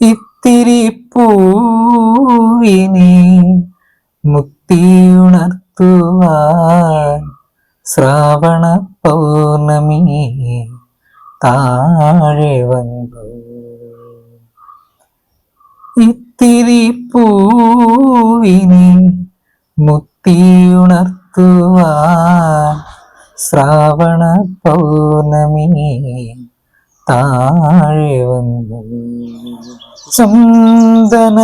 ഇത്തിരി പൂവിനെ മുക്തിയുണർത്തുവാൻ ശ്രാവണ പൗർണമി താഴെ വന്നു. ഇത്തിരി പൂവിനെ മുക്തിയുണർത്തുവാൻ ശ്രാവണ പൗർണമി താഴെ വന്നു. ചന്ദനമണിവാതിൽ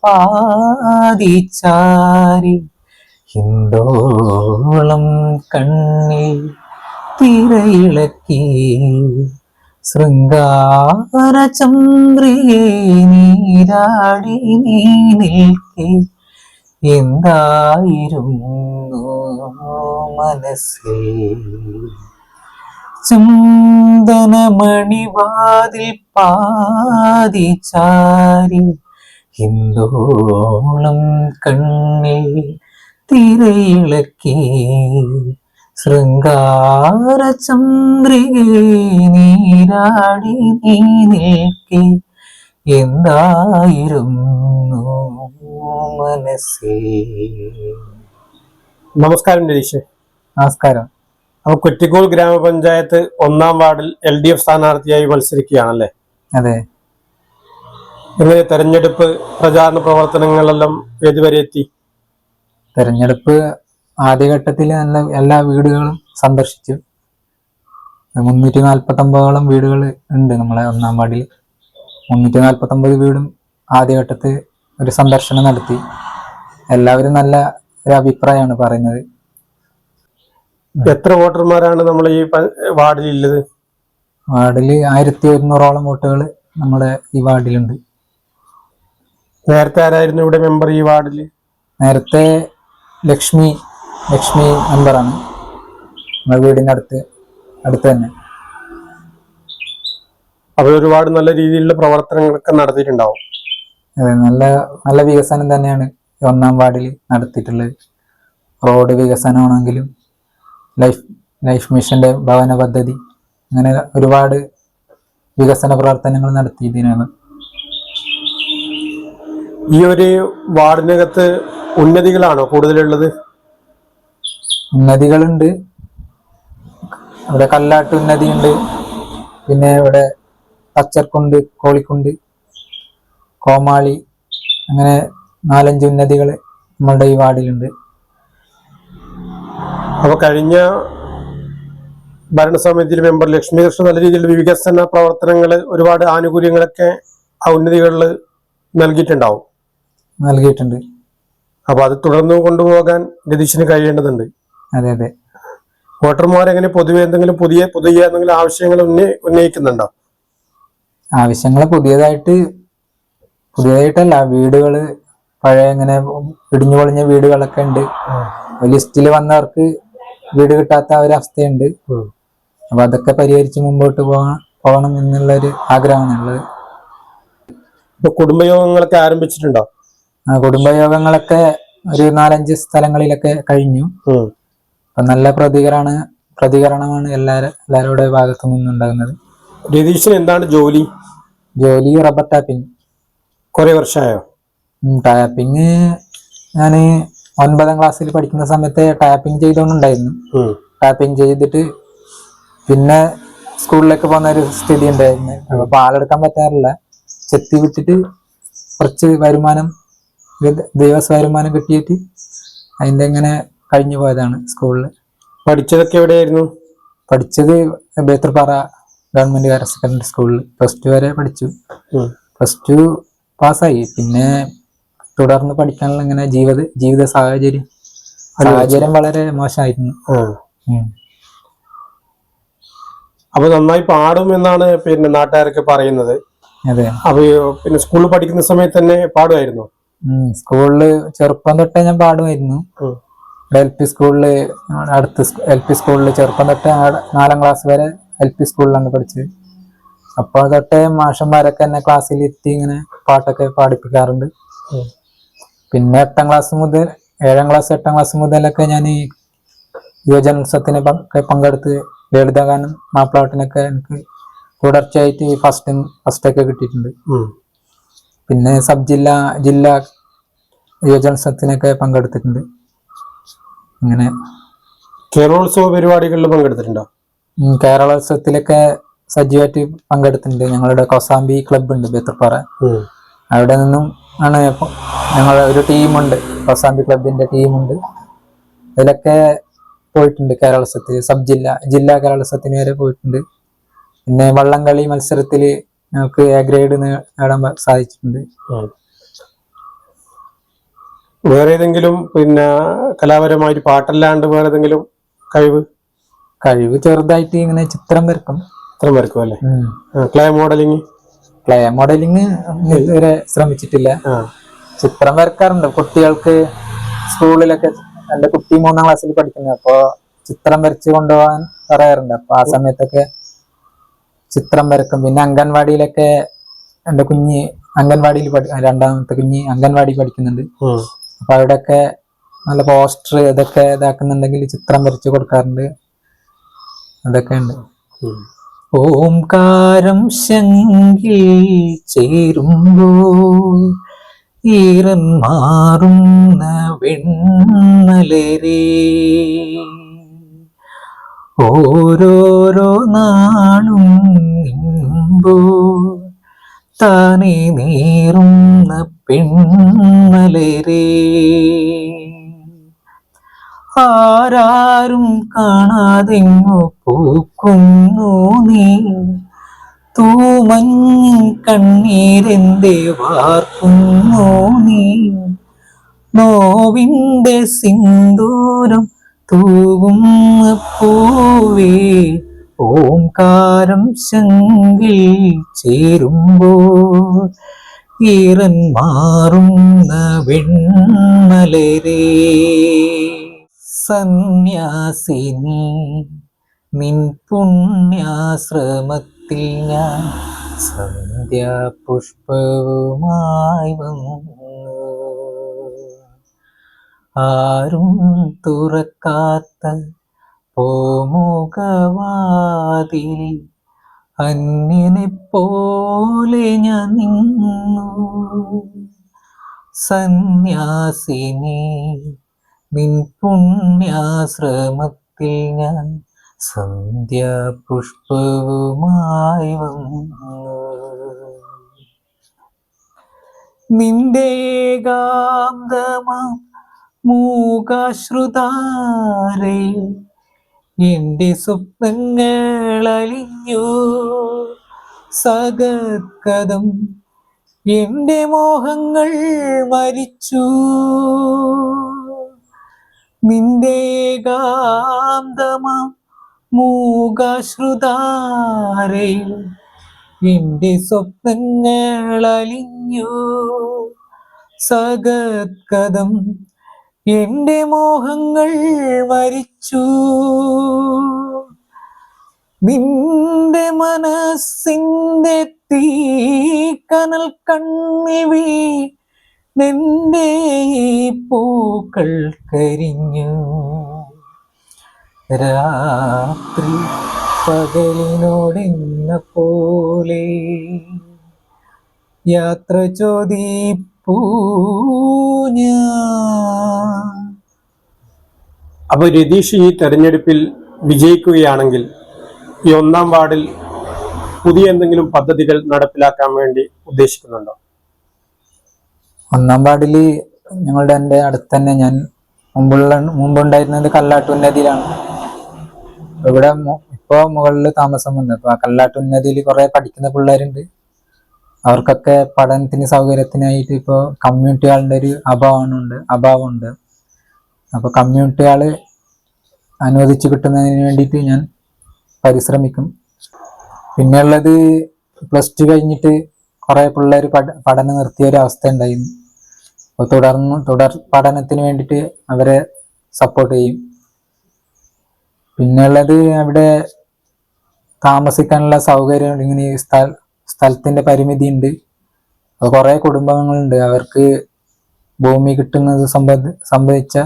പാതിച്ചാരി ഹിന്ദോളം കണ്ണിൽ തിരയിളക്കി ശൃംഗാര ചന്ദ്രികെ നീരാടി നീ നിൽക്കെ എന്തായിരുന്നു മനസ്സിൽ? ചന്ദനമണിവാതിൽ ചാരി ഹിന്ദോളം കണ്ണിൽ തിരയിളക്കി ശൃംഗാര ചന്ദ്രികെ നീരാടി നീ നിൽക്കെ എന്തായിരുന്നു മനസ്സിൽ? നമസ്കാരം രതീഷ് നമസ്കാരം. അപ്പൊ കുറ്റിക്കോൾ ഗ്രാമപഞ്ചായത്ത് ഒന്നാം വാർഡിൽ എൽ ഡി എഫ് സ്ഥാനാർത്ഥിയായി മത്സരിക്കുകയാണല്ലേ? അതെ. എങ്ങനെ തെരഞ്ഞെടുപ്പ് പ്രചാരണ പ്രവർത്തനങ്ങളെല്ലാം ഏതുവരെ എത്തി? തെരഞ്ഞെടുപ്പ് ആദ്യഘട്ടത്തിൽ നല്ല എല്ലാ വീടുകളും സന്ദർശിച്ചു. മുന്നൂറ്റി നാൽപ്പത്തി ഒമ്പതോളം വീടുകൾ ഉണ്ട് നമ്മളെ ഒന്നാം വാർഡിൽ. മുന്നൂറ്റി നാൽപ്പത്തി ഒമ്പത് വീടും ആദ്യഘട്ടത്തിൽ ഒരു സന്ദർശനം നടത്തി. എല്ലാവരും നല്ല ഒരു അഭിപ്രായമാണ് പറയുന്നത്. എത്ര വോട്ടർമാരാണ് നമ്മൾ ഈ വാർഡിൽ വാർഡിലുള്ളത്? വാർഡിൽ ആയിരത്തി ഒരുന്നൂറോളം വോട്ടുകൾ നമ്മുടെ ഈ വാർഡിലുണ്ട്. നേരത്തെ ആരായിരുന്നു ഇവിടെ മെമ്പർ ഈ വാർഡിൽ നേരത്തെ ലക്ഷ്മി ലക്ഷ്മി മെമ്പറാണ്. നമ്മുടെ വീടിന്റെ അടുത്ത് അടുത്ത് തന്നെ. അവർ ഒരുപാട് നല്ല രീതിയിലുള്ള പ്രവർത്തനങ്ങളൊക്കെ നടത്തിയിട്ടുണ്ടാവും. അതെ നല്ല നല്ല വികസനം തന്നെയാണ് ഒന്നാം വാർഡിൽ നടത്തിയിട്ടുള്ളത്. റോഡ് വികസനമാണെങ്കിലും ലൈഫ് ലൈഫ് മിഷന്റെ ഭവന പദ്ധതി. അങ്ങനെ ഒരുപാട് വികസന പ്രവർത്തനങ്ങൾ നടത്തിയതിനാണ്. ഈ ഒരു വാർഡിനകത്ത് ഉന്നതികളാണോ കൂടുതലുള്ളത്? ഉന്നതികളുണ്ട്. ഇവിടെ കല്ലാട്ട് ഉന്നതിയുണ്ട്. പിന്നെ ഇവിടെ പച്ചർക്കുണ്ട് കോളിക്കുണ്ട് കോമാളി അങ്ങനെ നാലഞ്ച് ഉന്നതികൾ നമ്മളുടെ ഈ വാർഡിലുണ്ട്. അപ്പൊ കഴിഞ്ഞ ഭരണസമിതിയിൽ മെമ്പർ ലക്ഷ്മികൃഷ്ണൻ നല്ല രീതിയിലുള്ള വികസന പ്രവർത്തനങ്ങൾ ഒരുപാട് ആനുകൂല്യങ്ങളൊക്കെ ആ ഉന്നതികളിൽ നൽകിയിട്ടുണ്ടാവും. നൽകിയിട്ടുണ്ട്. അപ്പൊ അത് തുടർന്ന് കൊണ്ടുപോകാൻ രതീഷിന് കഴിയേണ്ടതുണ്ട്. അതെ അതെ. വോട്ടർമാരെങ്ങനെ പൊതുവെ എന്തെങ്കിലും പുതിയ പുതിയ എന്തെങ്കിലും ആവശ്യങ്ങൾ ഉന്നയി ഉന്നയിക്കുന്നുണ്ടോ? ആവശ്യങ്ങൾ പുതിയതായിട്ട് പുതിയതായിട്ടല്ല വീടുകൾ പഴയ ഇങ്ങനെ ഇടിഞ്ഞു പൊളിഞ്ഞ വീടുകളൊക്കെ ഉണ്ട്. ലിസ്റ്റിൽ വന്നവർക്ക് വീട് കിട്ടാത്ത ഒരവസ്ഥയുണ്ട് അപ്പൊ അതൊക്കെ പരിഹരിച്ച് മുമ്പോട്ട് പോകണം പോകണം എന്നുള്ള ഒരു ആഗ്രഹമാണ് ഉള്ളത്. ഇപ്പൊ കുടുംബയോഗങ്ങളൊക്കെ ആരംഭിച്ചിട്ടുണ്ടോ? ആ, കുടുംബയോഗങ്ങളൊക്കെ ഒരു നാലഞ്ച് സ്ഥലങ്ങളിലൊക്കെ കഴിഞ്ഞു. അപ്പൊ നല്ല പ്രതികരണ പ്രതികരണമാണ് എല്ലാരും എല്ലാവരുടെ ഭാഗത്തു നിന്നുണ്ടാകുന്നത്. രതീഷിന് എന്താണ് ജോലി? ജോലി റബ്ബർ ടാപ്പിംഗ്. കുറെ വർഷമായോ ടാപ്പിംഗ് ഞാൻ ഒൻപതാം ക്ലാസ്സിൽ പഠിക്കുന്ന സമയത്ത് ടാപ്പിംഗ് ചെയ്തോണ്ടായിരുന്നു. ടാപ്പിംഗ് ചെയ്തിട്ട് പിന്നെ സ്കൂളിലേക്ക് പോകുന്ന ഒരു സ്ഥിതി ഉണ്ടായിരുന്നു. അപ്പൊ പാലെടുക്കാൻ പറ്റാറില്ല. ചെത്തി വിട്ടിട്ട് കുറച്ച് വരുമാനം ദിവസ വരുമാനം കിട്ടിയിട്ട് അതിന്റെ ഇങ്ങനെ കഴിഞ്ഞു പോയതാണ് സ്കൂളിൽ പഠിച്ചതൊക്കെ എവിടെയായിരുന്നു? പഠിച്ചത് ബേത്തർപാറ ഗവൺമെന്റ് ഹയർ സെക്കൻഡറി സ്കൂളിൽ പ്ലസ് ടു വരെ പഠിച്ചു. പ്ലസ് ടു പാസ്സായി. പിന്നെ തുടർന്ന് പഠിക്കാനുള്ള ഇങ്ങനെ ജീവിത ജീവിത സാഹചര്യം. സാഹചര്യം വളരെ മോശമായിരുന്നു. അപ്പൊ നന്നായി പാടും എന്നാണ് പിന്നെ നാട്ടുകാരൊക്കെ പറയുന്നത്. അതെ. അപ്പൊ പിന്നെ സ്കൂളിൽ പഠിക്കുന്ന സമയത്ത് തന്നെ പാടുമായിരുന്നു. സ്കൂളിൽ ചെറുപ്പം തൊട്ടേ ഞാൻ പാടുമായിരുന്നു. എൽ പി സ്കൂളിൽ അടുത്ത എൽ പി സ്കൂളിൽ ചെറുപ്പം തൊട്ടേ നാലാം ക്ലാസ് വരെ എൽ പി സ്കൂളിലാണ് പഠിച്ചത്. അപ്പോൾ തൊട്ടേ മാഷന്മാരൊക്കെ എന്നെ ക്ലാസ്സിൽ എത്തി ഇങ്ങനെ പാട്ടൊക്കെ പാടിപ്പിക്കാറുണ്ട്. പിന്നെ എട്ടാം ക്ലാസ് മുതൽ ഏഴാം ക്ലാസ് എട്ടാം ക്ലാസ് മുതലൊക്കെ ഞാൻ ഈ യുവജനോത്സവത്തിന് പങ്കെടുത്ത് ലളിതഗാനം മാപ്പിളാട്ടിനൊക്കെ എനിക്ക് തുടർച്ചയായിട്ട് ഫസ്റ്റ് ഫസ്റ്റൊക്കെ കിട്ടിയിട്ടുണ്ട്. പിന്നെ സബ് ജില്ല ജില്ലാ യുവജനോത്സവത്തിനൊക്കെ പങ്കെടുത്തിട്ടുണ്ട്. അങ്ങനെ കേരളോത്സവ പരിപാടികളിൽ പങ്കെടുത്തിട്ടുണ്ടോ? കേരളോത്സവത്തിലൊക്കെ സജീവമായിട്ട് പങ്കെടുത്തിട്ടുണ്ട്. ഞങ്ങളുടെ കൊസാമ്പി ക്ലബ്ബ് ഉണ്ട് ബേത്തപ്പാറ. അവിടെ നിന്നും ആണ് ഞങ്ങൾ ഒരു ടീമുണ്ട്. പ്രസാന്തി ക്ലബിന്റെ ടീമുണ്ട്. അതിലൊക്കെ പോയിട്ടുണ്ട് കേരളോത്സവത്തിൽ സബ് ജില്ല ജില്ലാ കേരളോത്സവത്തിന് വരെ പോയിട്ടുണ്ട്. പിന്നെ വള്ളംകളി മത്സരത്തിൽ ഞങ്ങൾക്ക് എ ഗ്രേഡ് നേടാൻ സാധിച്ചിട്ടുണ്ട്. വേറെ ഏതെങ്കിലും പിന്നെ കലാപരമായിട്ട് പാട്ടല്ലാണ്ട് വേറെ ഏതെങ്കിലും കഴിവ്? കഴിവ് ചെറുതായിട്ട് ഇങ്ങനെ ചിത്രം വരക്കും. ചിത്രം വരക്കും അല്ലേ? ക്ലേ മോഡലിംഗ് ക്ലേ മോഡലിങ് ഇതുവരെ ശ്രമിച്ചിട്ടില്ല. ചിത്രം വരക്കാറുണ്ട്. കുട്ടികൾക്ക് സ്കൂളിലൊക്കെ എന്റെ കുട്ടി മൂന്നാം ക്ലാസ്സിൽ പഠിക്കുന്നത് അപ്പോ ചിത്രം വരച്ച് കൊണ്ടുപോകാൻ പറയാറുണ്ട്. അപ്പൊ ആ സമയത്തൊക്കെ ചിത്രം വരക്കും. പിന്നെ അംഗൻവാടിയിലൊക്കെ എന്റെ കുഞ്ഞ് അംഗൻവാടിയിൽ പഠി രണ്ടാമത്തെ കുഞ്ഞ് അംഗൻവാടി പഠിക്കുന്നുണ്ട്. അപ്പൊ അവിടെയൊക്കെ നല്ല പോസ്റ്റർ ഇതൊക്കെ ഇതാക്കുന്നുണ്ടെങ്കിൽ ചിത്രം വരച്ചു കൊടുക്കാറുണ്ട്. അതൊക്കെ ഉണ്ട്. ഓംകാരം ശങ്കിൽ ചേരുമ്പോൾ ഈറൻ മാറുന്ന വെണ്ണലരേ ഓരോരോ നാളും നിന്നുമ്പോൾ താനേ നീറുന്ന പെണ്ണലരേ ആരാരും കാണാതെങ്ങോ പൂക്കുന്നു നീ. തൂമഞ്ഞിൻ കണ്ണീരെന്തേ വാർക്കുന്നു നീ. നോവിന്റെ സിന്ദൂരം തൂവും പൂവേ. ഓംകാരം ശങ്കിൽ ചേരുമ്പോൾ ഈറൻ മാറുന്ന വെണ്ണലരേ സന്യാസിനി പുണ്യാശ്രമത്തിൽ ഞാൻ സന്ധ്യാപുഷ്പവുമായി വന്നു. ആരും തുറക്കാത്ത പോമുഖവാതിൽ അന്യനെ പോലെ ഞാൻ നിന്നു. സന്യാസിനി നിൻ പുണ്യാശ്രമത്തിൽ ഞാൻ സന്ധ്യാപുഷ്പവുമായി വന്നു. നിന്റെ ഏകാന്തമാം മൂകാശ്രുതാരെ എന്റെ സ്വപ്നങ്ങൾ അലിഞ്ഞു സകത്കഥം എന്റെ മോഹങ്ങൾ മരിച്ചു നിന്റെ ഏകാന്തമാം മൂകാശ്രുതാരെ എന്റെ സ്വപ്നങ്ങൾ അലിഞ്ഞു സഗത്കഥം എന്റെ മോഹങ്ങൾ മരിച്ചു നിന്റെ മനസ്സിന്റെ തീ കനൽ കണ്ണിവി നിന്റെ ഈ പൂക്കൾ കരിഞ്ഞു. രാത്രി പകലിനോടെന്ന പോലെ യാത്ര ചോദി പൂഞ്ഞ അപ്പൊ രതീഷ് ഈ തെരഞ്ഞെടുപ്പിൽ വിജയിക്കുകയാണെങ്കിൽ ഈ ഒന്നാം വാർഡിൽ പുതിയ എന്തെങ്കിലും പദ്ധതികൾ നടപ്പിലാക്കാൻ വേണ്ടി ഉദ്ദേശിക്കുന്നുണ്ടോ? ഒന്നാം പാടിൽ ഞങ്ങളുടെ എന്റെ അടുത്ത് തന്നെ ഞാൻ മുമ്പുള്ള മുമ്പുണ്ടായിരുന്നത് കല്ലാട്ടുന്നതിയിലാണ് ഇവിടെ ഇപ്പോൾ ഇപ്പൊ മുകളിൽ താമസം വന്നു അപ്പോൾ ആ കല്ലാട്ടുന്നതിയിൽ കുറേ പഠിക്കുന്ന പിള്ളേരുണ്ട്. അവർക്കൊക്കെ പഠനത്തിന് സൗകര്യത്തിനായിട്ട് ഇപ്പോൾ കമ്മ്യൂണിറ്റി ആളുടെ ഒരു അഭാവമുണ്ട് അഭാവമുണ്ട്. അപ്പോൾ കമ്മ്യൂണിറ്റി ഹാൾ അനുവദിച്ച് കിട്ടുന്നതിന് വേണ്ടിയിട്ട് ഞാൻ പരിശ്രമിക്കും. പിന്നെയുള്ളത് പ്ലസ് ടു കഴിഞ്ഞിട്ട് പിള്ളേർ പഠനം നിർത്തിയ ഒരു അവസ്ഥ ഉണ്ടായിരുന്നു അപ്പോൾ തുടർന്ന് തുടർ പഠനത്തിന് വേണ്ടിയിട്ട് അവരെ സപ്പോർട്ട് ചെയ്യും. പിന്നെയുള്ളത് അവിടെ താമസിക്കാനുള്ള സൗകര്യം ഇങ്ങനെ സ്ഥല സ്ഥലത്തിന്റെ പരിമിതി ഉണ്ട്. അപ്പോൾ കുറേ കുടുംബങ്ങളുണ്ട്. അവർക്ക് ഭൂമി കിട്ടുന്നത് സംബന്ധ സംബന്ധിച്ച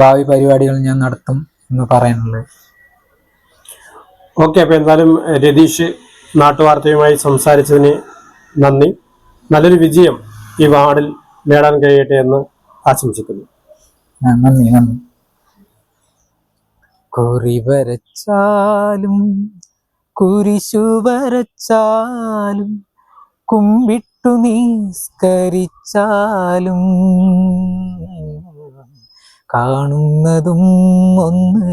ഭാവി പരിപാടികൾ ഞാൻ നടത്തും എന്ന് പറയാനുള്ളത്. ഓക്കെ അപ്പോൾ എന്തായാലും രതീഷ് നാട്ടുവാർത്തയുമായി സംസാരിച്ചതിന് നന്ദി. നല്ലൊരു വിജയം ഈ വാർഡിൽ നേടാൻ കഴിയട്ടെ എന്ന് ആശംസിക്കുന്നു. നന്ദി നന്ദി. കുറി വരച്ചാലും കുരിശു വരച്ചാലും കുമ്പിട്ടു നിസ്കരിച്ചാലും കാണുന്നതും ഒന്ന്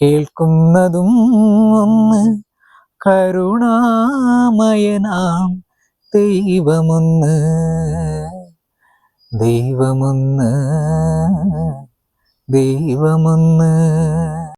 കേൾക്കുന്നതും ഒന്ന് കരുണാമയനാം ദൈവമൊന്ന് ദൈവമൊന്ന് ദൈവമൊന്ന്.